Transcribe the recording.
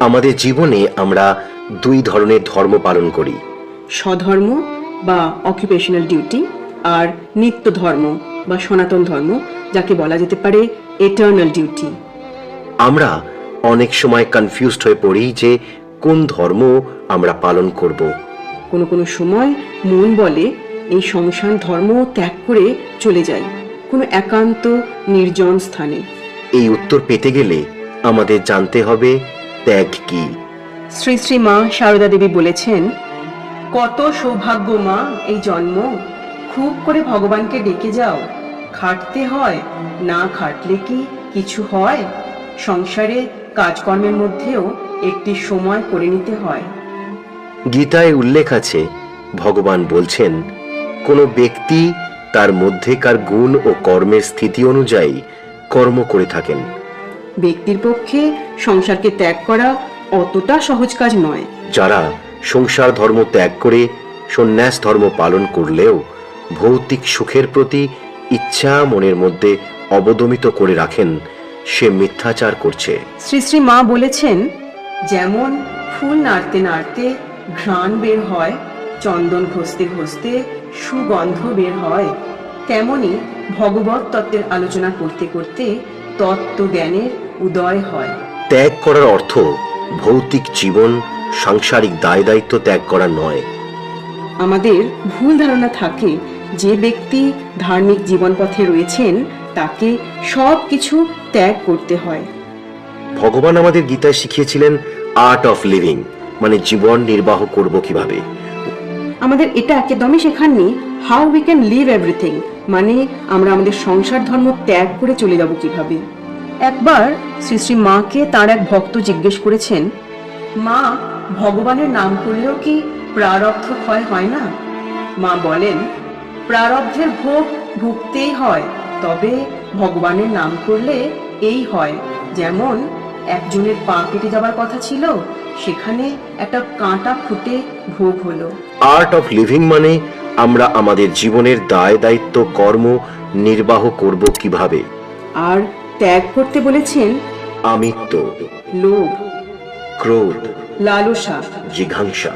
আমাদের জীবনে আমরা দুই ধরনের ধর্ম পালন করি। স্বধর্ম বা অকুপেশনাল ডিউটি আর নিত্য ধর্ম বা সনাতন ধর্ম যাকে বলা যেতে পারে এটার্নাল ডিউটি আমরা অনেক সময় কনফিউজড হয়ে পড়ি যে কোন ধর্ম আমরা পালন করব। কোনো কোনো সময় মন বলে এই সংসার ধর্ম ত্যাগ করে চলে যাই কোনো একান্ত নির্জন স্থানে। এই উত্তর পেতে গেলে আমাদের জানতে হবে ত্যাগ কি? শ্রী শ্রী মা সারদা দেবী বলেছেন কত সৌভাগ্য মা এই জন্ম। খুব করে ভগবানকে ডেকে যাও। খাটতে হয় না খাটলে কি কিছু হয়? সংসারে কাজকর্মের মধ্যেও একটি সময় করে নিতে হয়। গীতায় উল্লেখ আছে ভগবান বলছেন কোনো ব্যক্তি তার মধ্যেকার গুণ ও কর্মের স্থিতি অনুযায়ী কর্ম করে থাকেন। ব্যক্তির পক্ষে সংসারকে ত্যাগ করা অতটা সহজ কাজ নয়। যারা সংসার ধর্ম ত্যাগ করে সন্ন্যাস ধর্ম পালন করলেও ভৌতিক সুখের প্রতি ইচ্ছা মনের মধ্যে অবদমিত করে রাখেন সে মিথ্যাচার করছে। শ্রী শ্রী মা বলেছেন যেমন ফুল নাড়তে নাড়তে ঘ্রাণ বের হয় চন্দন ঘষতে ঘষতে সুগন্ধ বের হয় তেমনি ভগবত তত্ত্বের আলোচনা করতে করতে তত্ত্ব জ্ঞানের উদয় হয়। ত্যাগ করার অর্থ ভৌতিক জীবন সাংসারিক দায় দায়িত্ব ত্যাগ করা নয়। আমাদের ভুল ধারণা থাকে যে ব্যক্তি ধার্মিক জীবন পথে রয়েছেন তাকে সব কিছু ত্যাগ করতে হয়। ভগবান আমাদের গীতায় শিখিয়েছিলেন আর্ট অফ লিভিং মানে জীবন নির্বাহ করব কীভাবে? আমাদের এটা একদমই শেখাননি how we can live everything মানে আমরা আমাদের সংসার ধর্ম ত্যাগ করে চলে যাব কীভাবে? একবার শ্রী শ্রী মাকে তার এক ভক্ত জিজ্ঞেস করেছেন মা ভগবানের নাম করলেও কি প্রারব্ধ ক্ষয় হয় না? মা বলেন প্রারব্ধের ভোগ ভুগতেই হয় তবে ভগবানের নাম করলে এই হয়। যেমন একজনের পা কেটে যাবার কথা ছিল সেখানে একটা কাঁটা ফুটে ভোগ হলো। আর্ট অফ লিভিং মানে আমরা আমাদের জীবনের দায় দায়িত্ব কর্ম নির্বাহ করব কীভাবে? আর ত্যাগ করতে বলেছেন? আমিত্ব লোভ ক্রোধ লালসা জিঘাংসা।